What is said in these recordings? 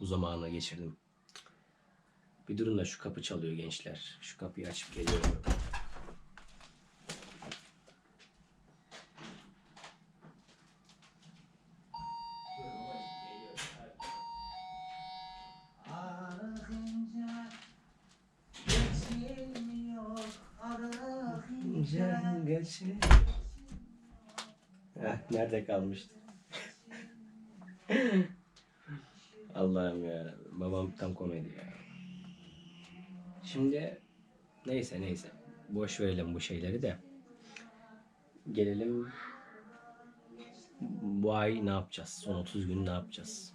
bu zamanı geçirdim. Bir durun da şu kapı çalıyor gençler. Şu kapıyı açıp geliyorum. Heh, nerede kalmıştı? Allah'ım ya. Babam tam komedi ya. Şimdi neyse neyse. Boş verelim bu şeyleri de. Gelelim bu ay ne yapacağız? Son 30 gün ne yapacağız?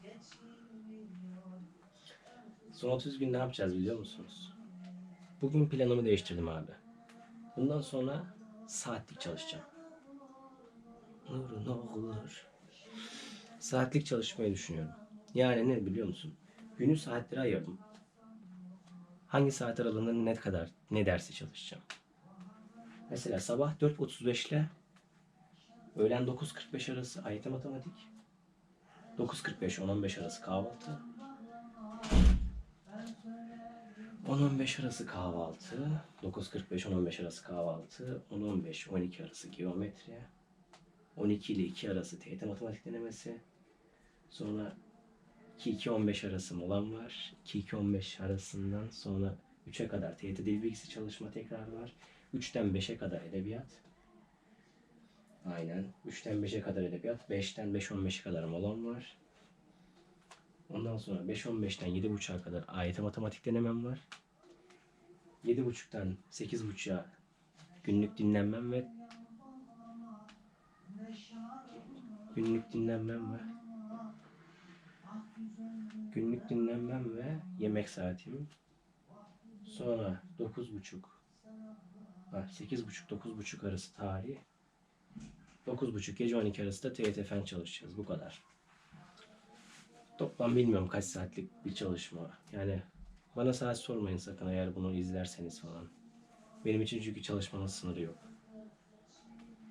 Son 30 gün ne yapacağız biliyor musunuz? Bugün planımı değiştirdim abi. Bundan sonra saatlik çalışacağım. Nur ne olur. Saatlik çalışmayı düşünüyorum. Yani ne biliyor musun? Günü saatlere ayırdım. Hangi saat aralığında ne kadar ne dersi çalışacağım. Mesela sabah 4.35 ile öğlen 9.45 arası AYT matematik. 9.45-10.15 arası kahvaltı. 10-15 arası kahvaltı. 9.45-10-15 arası kahvaltı. 10-15-12 arası geometri. 12 ile 2 arası TYT matematik denemesi. Sonra 2-2-15 arası molam var. 2-2-15 arasından sonra 3'e kadar TYT dil bilgisi çalışma tekrar var. 3'ten 5'e kadar edebiyat. Aynen. 3'ten 5'e kadar edebiyat. 5'ten 5-15'e kadar molam var. Ondan sonra 5-15'ten 7.30'a kadar AYT matematik denemem var. 7.30'dan 8.30'a günlük dinlenmem ve günlük dinlenmem ve günlük dinlenmem ve yemek saatim. Sonra 9.30 ha, 8.30-9.30 arası tarih. 9.30 gece 12 arası da TYT fen çalışacağız. Bu kadar. Toplam bilmiyorum kaç saatlik bir çalışma. Yani bana saat sormayın sakın eğer bunu izlerseniz falan. Benim için çünkü çalışmanın sınırı yok.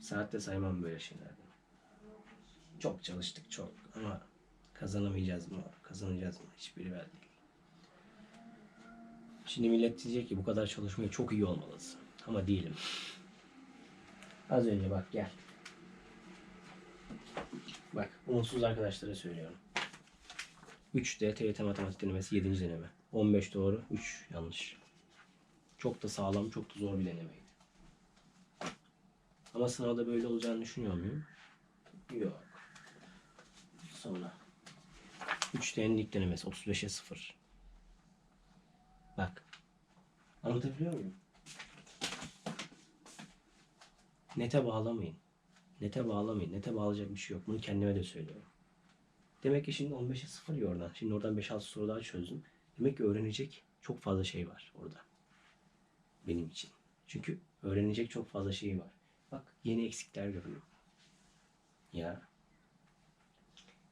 Saatte saymam böyle şeylerden. Çok çalıştık çok ama kazanamayacağız mı? Kazanacağız mı? Hiçbiri belli değil. Şimdi millet diyecek ki bu kadar çalışmaya çok iyi olmalısın. Ama değilim. Az önce bak gel. Bak umutsuz arkadaşlara söylüyorum. 3D TYT matematik denemesi 7. deneme. 15 doğru, 3 yanlış. Çok da sağlam, çok da zor bir denemeydi. Ama sınavda böyle olacağını düşünüyor muyum? Yok. Sonra 3D'nin ilk denemesi 35'e 0. Bak. Anlatabiliyor muyum? Nete bağlamayın. Nete bağlamayın. Nete bağlayacak bir şey yok. Bunu kendime de söylüyorum. Demek ki şimdi 15'e 0 ya oradan. Şimdi oradan 5-6 soru daha çözdüm. Demek ki öğrenecek çok fazla şey var orada. Benim için. Çünkü öğrenecek çok fazla şey var. Bak yeni eksikler görüyorum. Ya.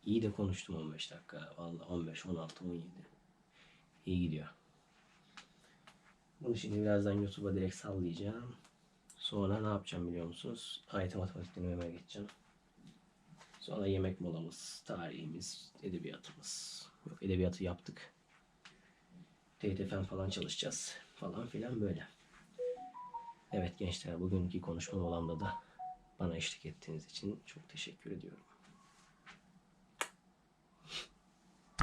İyi de konuştum 15 dakika. Vallahi 15, 16, 17. İyi gidiyor. Bunu şimdi birazdan YouTube'a direkt sallayacağım. Sonra ne yapacağım biliyor musunuz? AYT matematik denememe geçeceğim. Sonra yemek molamız, tarihimiz, edebiyatımız. Yok edebiyatı yaptık. TYT fen falan çalışacağız. Falan filan böyle. Evet gençler bugünkü konuşma molamda da bana eşlik ettiğiniz için çok teşekkür ediyorum.